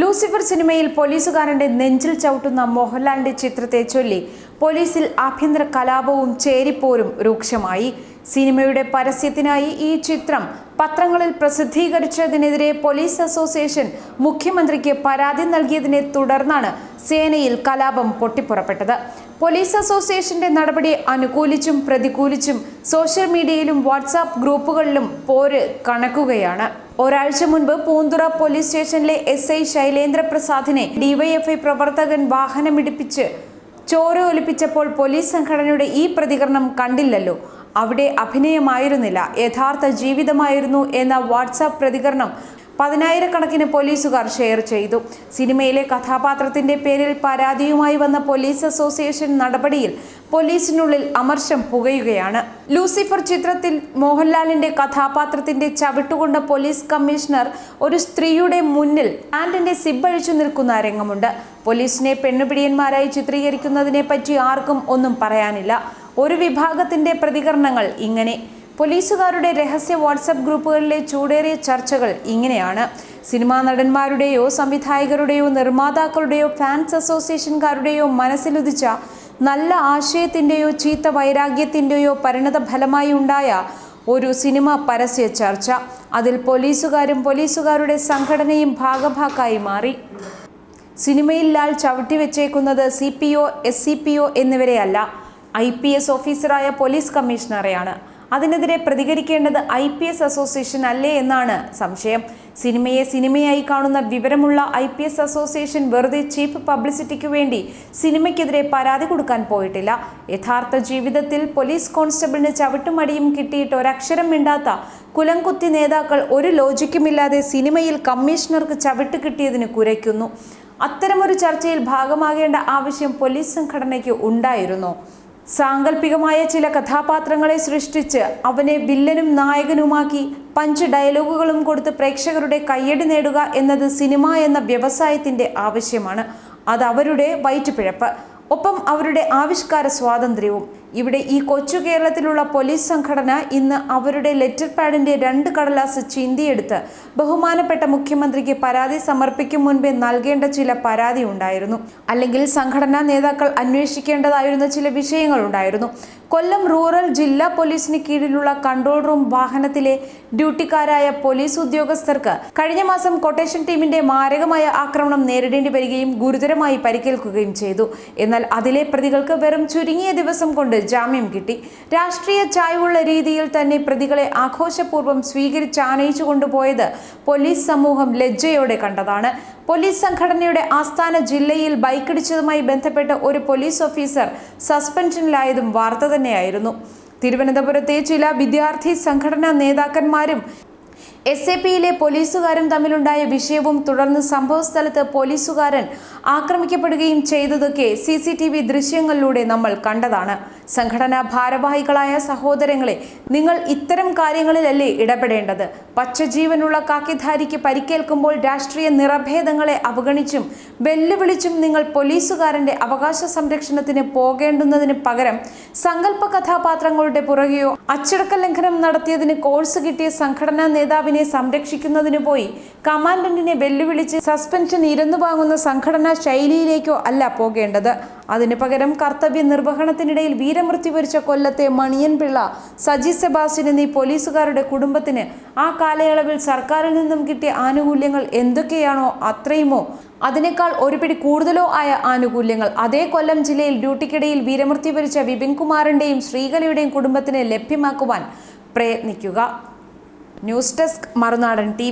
Lucifer സിനിമയിൽ പോലീസുകാരന്റെ നെഞ്ചിൽ ചവിട്ടുന്ന മോഹൻലാലിന്റെ ചിത്രത്തെ ചൊല്ലി പോലീസിൽ ആഭ്യന്തര കലാപവും ചേരിപ്പോരും രൂക്ഷമായി. സിനിമയുടെ പരസ്യത്തിനായി ഈ ചിത്രം പത്രങ്ങളിൽ പ്രസിദ്ധീകരിച്ചതിനെതിരെ പോലീസ് അസോസിയേഷൻ മുഖ്യമന്ത്രിക്ക് പരാതി നൽകിയതിനെ തുടർന്നാണ് സേനയിൽ കലാപം പൊട്ടിപ്പുറപ്പെട്ടത്. പോലീസ് അസോസിയേഷന്റെ നടപടി അനുകൂലിച്ചും പ്രതികൂലിച്ചും സോഷ്യൽ മീഡിയയിലും വാട്സാപ്പ് ഗ്രൂപ്പുകളിലും പോര് കണക്കുകയാണ്. ഒരാഴ്ച മുൻപ് പൂന്തുറ പോലീസ് സ്റ്റേഷനിലെ എസ് ഐ ശൈലേന്ദ്ര പ്രസാദിനെ ഡിവൈഎഫ്ഐ പ്രവർത്തകൻ വാഹനമിടിപ്പിച്ച് ചോര ഒലിപ്പിച്ചപ്പോൾ പോലീസ് സംഘടനയുടെ ഈ പ്രതികരണം കണ്ടില്ലല്ലോ. അവിടെ അഭിനയമായിരുന്നില്ല. യഥാർത്ഥ ജീവിതമായിരുന്നു എന്ന വാട്സാപ്പ് പ്രതികരണം പതിനായിരക്കണക്കിന് പോലീസുകാർ ഷെയർ ചെയ്തു. സിനിമയിലെ കഥാപാത്രത്തിന്റെ പേരിൽ പരാതിയുമായി വന്ന പോലീസ് അസോസിയേഷൻ നടപടിയിൽ പോലീസിനുള്ളിൽ അമർഷം പുകയുകയാണ്. ലൂസിഫർ ചിത്രത്തിൽ മോഹൻലാലിന്റെ കഥാപാത്രത്തിന്റെ ചവിട്ടുകൊണ്ട പോലീസ് കമ്മീഷണർ ഒരു സ്ത്രീയുടെ മുന്നിൽ ആന്റിന്റെ സിബ്ബഴിച്ചു നിൽക്കുന്ന രംഗമുണ്ട്. പോലീസിനെ പെണ്ണുപിടിയന്മാരായി ചിത്രീകരിക്കുന്നതിനെ പറ്റി ആർക്കും ഒന്നും പറയാനില്ല. ഒരു വിഭാഗത്തിന്റെ പ്രതികരണങ്ങൾ ഇങ്ങനെ. പോലീസുകാരുടെ രഹസ്യ വാട്സപ്പ് ഗ്രൂപ്പുകളിലെ ചൂടേറിയ ചർച്ചകൾ ഇങ്ങനെയാണ്. സിനിമാ നടന്മാരുടെയോ സംവിധായകരുടെയോ നിർമ്മാതാക്കളുടെയോ ഫാൻസ് അസോസിയേഷൻകാരുടെയോ മനസ്സിലുദിച്ച നല്ല ആശയത്തിന്റെയോ ചീത്ത വൈരാഗ്യത്തിന്റെയോ പരിണത ഫലമായി ഉണ്ടായ ഒരു സിനിമ പരസ്യ ചർച്ച. അതിൽ പോലീസുകാരും പോലീസുകാരുടെ സംഘടനയും ഭാഗഭാക്കായി മാറി. സിനിമയിൽ ലാൽ ചവിട്ടി വെച്ചേക്കുന്നത് C P O S C P O എന്നിവരെയല്ല. I P S ഓഫീസറായ പോലീസ് കമ്മീഷണറെയാണ്. അതിനെതിരെ പ്രതികരിക്കേണ്ടത് ഐ പി എസ് അസോസിയേഷൻ അല്ലേ എന്നാണ് സംശയം. സിനിമയെ സിനിമയായി കാണുന്ന വിവരമുള്ള ഐ പി എസ് അസോസിയേഷൻ വെറുതെ ചീപ്പ് പബ്ലിസിറ്റിക്ക് വേണ്ടി സിനിമയ്ക്കെതിരെ പരാതി കൊടുക്കാൻ പോയിട്ടില്ല. യഥാർത്ഥ ജീവിതത്തിൽ പോലീസ് കോൺസ്റ്റബിളിന് ചവിട്ടുമടിയും കിട്ടിയിട്ട് ഒരക്ഷരം മിണ്ടാത്ത കുലംകുത്തി നേതാക്കൾ ഒരു ലോജിക്കുമില്ലാതെ സിനിമയിൽ കമ്മീഷണർക്ക് ചവിട്ട് കിട്ടിയതിന് കുരയ്ക്കുന്നു. അത്തരമൊരു ചർച്ചയിൽ ഭാഗമാകേണ്ട ആവശ്യം പോലീസ് സംഘടനയ്ക്ക് ഉണ്ടായിരുന്നു. സാങ്കല്പികമായ ചില കഥാപാത്രങ്ങളെ സൃഷ്ടിച്ച് അവനെ വില്ലനും നായകനുമാക്കി പഞ്ച് ഡയലോഗുകളും കൊടുത്ത് പ്രേക്ഷകരുടെ കയ്യടി നേടുക എന്നത് സിനിമ എന്ന വ്യവസായത്തിന്റെ ആവശ്യമാണ്. അത് അവരുടെ വയറ്റുപിഴപ്പ്. ഒപ്പം അവരുടെ ആവിഷ്കാര സ്വാതന്ത്ര്യവും ഇവിടെ ഈ കൊച്ചു കേരളത്തിലുള്ള പോലീസ് സംഘടന ഇന്ന് അവരുടെ ലെറ്റർ പാഡിന്റെ രണ്ട് കടലാസ് ചിന്തിയെടുത്ത് ബഹുമാനപ്പെട്ട മുഖ്യമന്ത്രിക്ക് പരാതി സമർപ്പിക്കും മുൻപേ നൽകേണ്ട ചില പരാതി ഉണ്ടായിരുന്നു. അല്ലെങ്കിൽ സംഘടനാ നേതാക്കൾ അന്വേഷിക്കേണ്ടതായിരുന്ന ചില വിഷയങ്ങൾ ഉണ്ടായിരുന്നു. കൊല്ലം റൂറൽ ജില്ലാ പോലീസിന് കീഴിലുള്ള കൺട്രോൾ റൂം വാഹനത്തിലെ ഡ്യൂട്ടിക്കാരായ പോലീസ് ഉദ്യോഗസ്ഥർക്ക് കഴിഞ്ഞ മാസം കൊട്ടേഷൻ ടീമിന്റെ മാരകമായ ആക്രമണം നേരിടേണ്ടി വരികയും ഗുരുതരമായി പരിക്കേൽക്കുകയും ചെയ്തു. എന്നാൽ അതിലെ പ്രതികൾക്ക് വെറും ചുരുങ്ങിയ ദിവസം കൊണ്ട് ജാമ്യം കിട്ടി. രാഷ്ട്രീയ ചായ്വുള്ള രീതിയിൽ തന്നെ പ്രതികളെ ആഘോഷപൂർവം സ്വീകരിച്ച് ആനയിച്ചു കൊണ്ടുപോയത് പോലീസ് സമൂഹം ലജ്ജയോടെ കണ്ടതാണ്. പോലീസ് സംഘടനയുടെ ആസ്ഥാന ജില്ലയിൽ ബൈക്കിടിച്ചതുമായി ബന്ധപ്പെട്ട് ഒരു പോലീസ് ഓഫീസർ സസ്പെൻഷനിലായതും വാർത്ത തന്നെയായിരുന്നു. തിരുവനന്തപുരത്തെ ചില വിദ്യാർത്ഥി സംഘടനാ നേതാക്കന്മാരും എസ് എ പിയിലെ പോലീസുകാരും തമ്മിലുണ്ടായ വിഷയവും തുടർന്ന് സംഭവസ്ഥലത്ത് പോലീസുകാരൻ ആക്രമിക്കപ്പെടുകയും ചെയ്തതൊക്കെ സി സി ടി വി ദൃശ്യങ്ങളിലൂടെ നമ്മൾ കണ്ടതാണ്. സംഘടനാ ഭാരവാഹികളായ സഹോദരങ്ങളെ നിങ്ങൾ ഇത്തരം കാര്യങ്ങളിലല്ലേ ഇടപെടേണ്ടത്? പച്ചജീവനുള്ള കാക്കിധാരിക്ക് പരിക്കേൽക്കുമ്പോൾ രാഷ്ട്രീയ നിറഭേദങ്ങളെ അവഗണിച്ചും വെല്ലുവിളിച്ചും നിങ്ങൾ പോലീസുകാരന്റെ അവകാശ സംരക്ഷണത്തിന് പോകേണ്ടുന്നതിന് പകരം സങ്കല്പ കഥാപാത്രങ്ങളുടെ പുറകെയോ അച്ചടക്ക ലംഘനം നടത്തിയതിന് കോഴ്സ് കിട്ടിയ സംഘടനാ നേതാവിനെ സംരക്ഷിക്കുന്നതിന് പോയി. കമാൻഡന്റിനെ വെല്ലുവിളിച്ച് സസ്പെൻഷൻ ഇരന്നു വാങ്ങുന്ന സംഘടനാ ശൈലിയിലേക്കോ അല്ല പോകേണ്ടത്. അതിനു പകരം കർത്തവ്യ നിർവഹണത്തിനിടയിൽ വീരമൃത്യു വരിച്ച കൊല്ലത്തെ മണിയൻ പിള്ള സജി സെബാസ്റ്റ്യൻ എന്നീ പോലീസുകാരുടെ കുടുംബത്തിന് ആ കാലയളവിൽ സർക്കാരിൽ നിന്നും കിട്ടിയ ആനുകൂല്യങ്ങൾ എന്തൊക്കെയാണോ അത്രയുമോ അതിനേക്കാൾ ഒരു പിടി കൂടുതലോ ആയ ആനുകൂല്യങ്ങൾ. അതേ കൊല്ലം ജില്ലയിൽ ഡ്യൂട്ടിക്കിടയിൽ വീരമൃത്യു വരിച്ച വിപിൻ കുമാറിന്റെയും ശ്രീകലയുടെയും കുടുംബത്തിന് ലഭ്യമാക്കുവാൻ പ്രയത്നിക്കുക. News desk Marunadan T